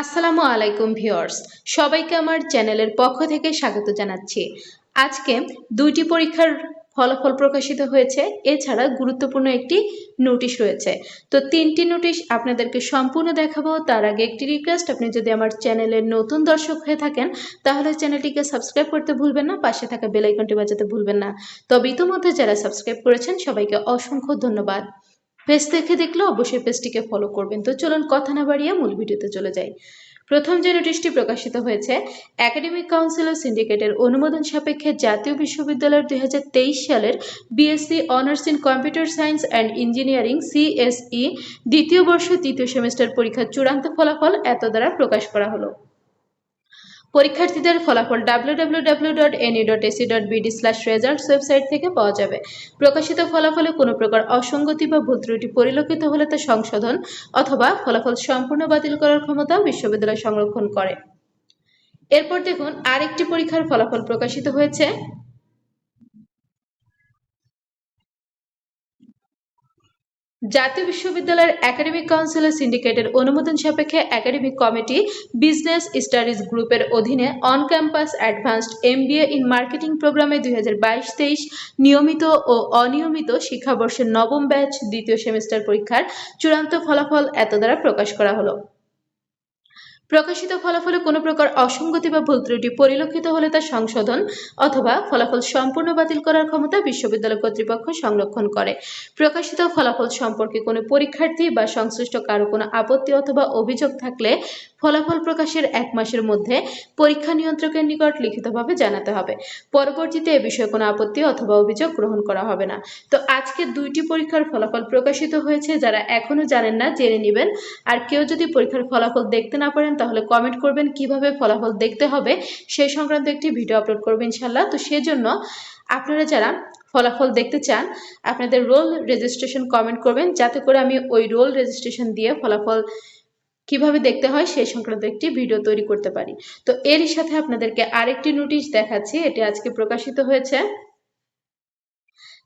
আসসালামু আলাইকুম ভিউয়ার্স, সবাইকে আমার চ্যানেলের পক্ষ থেকে স্বাগত জানাচ্ছি। আজকে দুইটি পরীক্ষার ফলাফল প্রকাশিত হয়েছে, এছাড়া গুরুত্বপূর্ণ একটি নোটিশ রয়েছে। তো তিনটি নোটিশ আপনাদেরকে সম্পূর্ণ দেখাবো, তার আগে একটি রিকোয়েস্ট আপনি যদি আমার চ্যানেলের নতুন দর্শক হয়ে থাকেন, তাহলে চ্যানেলটিকে সাবস্ক্রাইব করতে ভুলবেন না, পাশে থাকা বেল আইকনটি বাজাতে ভুলবেন না। তবে ইতিমধ্যে যারা সাবস্ক্রাইব করেছেন, সবাইকে অসংখ্য ধন্যবাদ। পেজ দেখে দেখলে অবশ্যই পেজটিকে ফলো করবেন। তো চলুন কথা না বাড়িয়ে মূল ভিডিওতে চলে যাই। প্রথম যে নোটিশটি প্রকাশিত হয়েছে একাডেমিক কাউন্সিল ও সিন্ডিকেটের অনুমোদন সাপেক্ষে জাতীয় বিশ্ববিদ্যালয়ের দুই হাজার তেইশ সালের BSc honours in computer science and engineering CSE দ্বিতীয় বর্ষ, তৃতীয় সেমিস্টার পরীক্ষার চূড়ান্ত ফলাফল এত দ্বারা প্রকাশ করা হলো। পরীক্ষার্থীদের ফলাফল www.ne.ac.bd স্ল্যাশ রেজাল্টস ওয়েবসাইট থেকে পাওয়া যাবে। প্রকাশিত ফলাফলে কোনো প্রকার অসঙ্গতি বা ভুল ত্রুটি পরিলক্ষিত হলে তা সংশোধন অথবা ফলাফল সম্পূর্ণ বাতিল করার ক্ষমতা বিশ্ববিদ্যালয় সংরক্ষণ করে। এরপর দেখুন আরেকটি পরীক্ষার ফলাফল প্রকাশিত হয়েছে। জাতীয় বিশ্ববিদ্যালয়ের একাডেমিক কাউন্সিলের সিন্ডিকেটের অনুমোদন সাপেক্ষে একাডেমিক কমিটি বিজনেস স্টাডিজ গ্রুপের অধীনে on campus advanced MBA in marketing প্রোগ্রামে দুই হাজার নিয়মিত ও অনিয়মিত শিক্ষাবর্ষের নবম ব্যাচ দ্বিতীয় সেমিস্টার পরীক্ষার চূড়ান্ত ফলাফল এত দ্বারা প্রকাশ করা হলো। প্রকাশিত ফলাফলে কোনো প্রকার অসঙ্গতি বা ভুল ত্রুটি পরিলক্ষিত হলে তা সংশোধন অথবা ফলাফল সম্পূর্ণ বাতিল করার ক্ষমতা বিশ্ববিদ্যালয় কর্তৃপক্ষ সংরক্ষণ করে। প্রকাশিত ফলাফল সম্পর্কে কোনো পরীক্ষার্থী বা সংশ্লিষ্ট কারও কোনো আপত্তি অথবা অভিযোগ থাকলে ফলাফল প্রকাশের এক মাসের মধ্যে পরীক্ষা নিয়ন্ত্রকের নিকট লিখিতভাবে জানাতে হবে। পরবর্তীতে এ বিষয়ে কোনো আপত্তি অথবা অভিযোগ গ্রহণ করা হবে না। তো আজকে দুইটি পরীক্ষার ফলাফল প্রকাশিত হয়েছে, যারা এখনও জানেন না, জেনে নেবেন। আর কেউ যদি পরীক্ষার ফলাফল দেখতে না পারেন তাহলে কমেন্ট করবেন কীভাবে ফলাফল দেখতে হবে, সেই সংক্রান্ত একটি ভিডিও আপলোড করবেন ইনশাল্লাহ তো সেজন্য আপনারা যারা ফলাফল দেখতে চান, আপনাদের রোল রেজিস্ট্রেশন কমেন্ট করবেন, যাতে করে আমি ওই রোল রেজিস্ট্রেশন দিয়ে ফলাফল কীভাবে দেখতে হয়, সেই সংক্রান্ত একটি ভিডিও তৈরি করতে পারি। তো এরই সাথে আপনাদেরকে আরেকটি নোটিশ দেখাচ্ছি, এটি আজকে প্রকাশিত হয়েছে।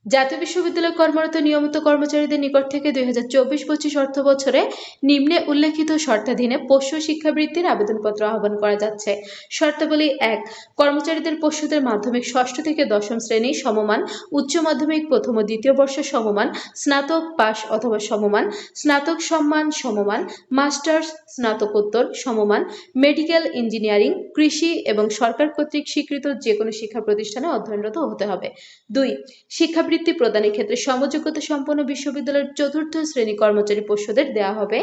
জাতীয় বিশ্ববিদ্যালয় কর্মরত নিয়মিত কর্মচারীদের নিকট থেকে দুই হাজার চব্বিশ পঁচিশ অর্থ বছরে নিম্নে উল্লেখিত শর্তাধীনে পোষ্য শিক্ষাবৃত্তির আবেদনপত্র আহ্বান করা যাচ্ছে। শর্তাবলী এক, কর্মচারীদের পোষ্যদের মাধ্যমিক ষষ্ঠ থেকে দশম শ্রেণি সমমান, উচ্চ মাধ্যমিক প্রথম ও দ্বিতীয় বর্ষ সমমান, স্নাতক পাস অথবা সমমান, স্নাতক সম্মান সমমান, মাস্টার্স, স্নাতকোত্তর সমমান, মেডিকেল ইঞ্জিনিয়ারিং, কৃষি এবং সরকার কর্তৃক স্বীকৃত যে কোনো শিক্ষা প্রতিষ্ঠানে অধ্যয়নরত হতে হবে। দুই, শিক্ষাবৃত্তি প্রদানের ক্ষেত্রে সমযোগ্যতা সম্পন্ন বিশ্ববিদ্যালয়ের চতুর্থ শ্রেণি কর্মচারী পর্ষদের দেওয়া হবে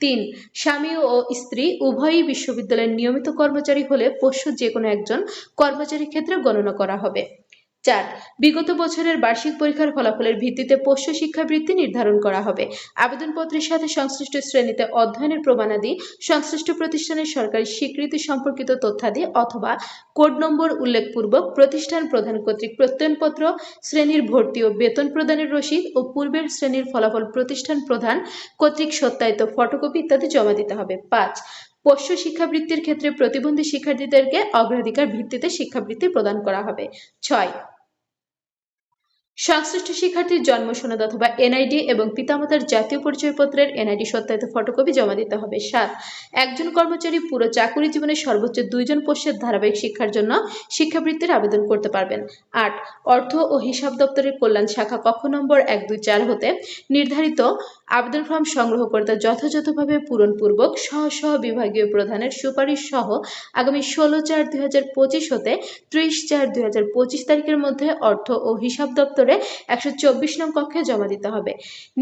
তিন। স্বামী ও স্ত্রী উভয়ই বিশ্ববিদ্যালয়ের নিয়মিত কর্মচারী হলে পোষ্য যে কোনো একজন কর্মচারীর ক্ষেত্রে গণনা করা হবে। চার, বিগত বছরের বার্ষিক পরীক্ষার ফলাফলের ভিত্তিতে পোষ্য শিক্ষাবৃত্তি নির্ধারণ করা হবে। আবেদনপত্রের সাথে সংশ্লিষ্ট শ্রেণীতে অধ্যয়নের প্রমাণাদি, সংশ্লিষ্ট প্রতিষ্ঠানের সরকারি স্বীকৃতি সম্পর্কিত তথ্যাদি অথবা কোড নম্বর উল্লেখপূর্বক প্রতিষ্ঠান প্রধান কর্তৃক প্রত্যয়নপত্র, শ্রেণির ভর্তি ও বেতন প্রদানের রসিদ ও পূর্বের শ্রেণির ফলাফল প্রতিষ্ঠান প্রধান কর্তৃক সত্যায়িত ফটোকপি ইত্যাদি জমা দিতে হবে। পাঁচ পোষ্য শিক্ষাবৃত্তির ক্ষেত্রে প্রতিবন্ধী শিক্ষার্থীদেরকে অগ্রাধিকার ভিত্তিতে শিক্ষাবৃত্তি প্রদান করা হবে। ছয়। সংশ্লিষ্ট শিক্ষার্থীর জন্ম সনদ অথবা এনআইডি এবং পিতামাতার জাতীয় পরিচয়পত্রের এনআইডি সত্যায়িত ফটোকপি জমা দিতে হবে। সাত। একজন কর্মচারী পুরো চাকুরি জীবনে সর্বোচ্চ দুইজন পোষ্যের ধারাবাহিক শিক্ষার জন্য শিক্ষাবৃত্তির আবেদন করতে পারবেন। আট। অর্থ ও হিসাব দপ্তরের কল্যাণ শাখা কক্ষ নম্বর এক দুই চার হতে নির্ধারিত আবেদন ফর্ম সংগ্রহ করে যথাযথভাবে পূরণপূর্বক সহ সহ বিভাগীয় প্রধানের সুপারিশ সহ আগামী ষোলো চার দুই হাজার পঁচিশ হতে ত্রিশ চার দুই হাজার পঁচিশ তারিখের মধ্যে অর্থ ও হিসাব দপ্তরে একশো চব্বিশ নং কক্ষে জমা দিতে হবে।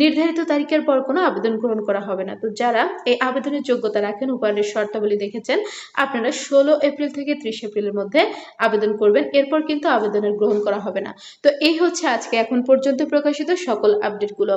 নির্ধারিত তারিখের পর কোনো আবেদন গ্রহণ করা হবে না। তো যারা এই আবেদনের যোগ্যতা রাখেন উপহারের শর্তাবলী দেখেছেন, আপনারা ষোলো এপ্রিল থেকে ত্রিশ এপ্রিলের মধ্যে আবেদন করবেন। এরপর কিন্তু আবেদনের গ্রহণ করা হবে না। তো এই হচ্ছে আজকে, এখন পর্যন্ত প্রকাশিত সকল আপডেটগুলো।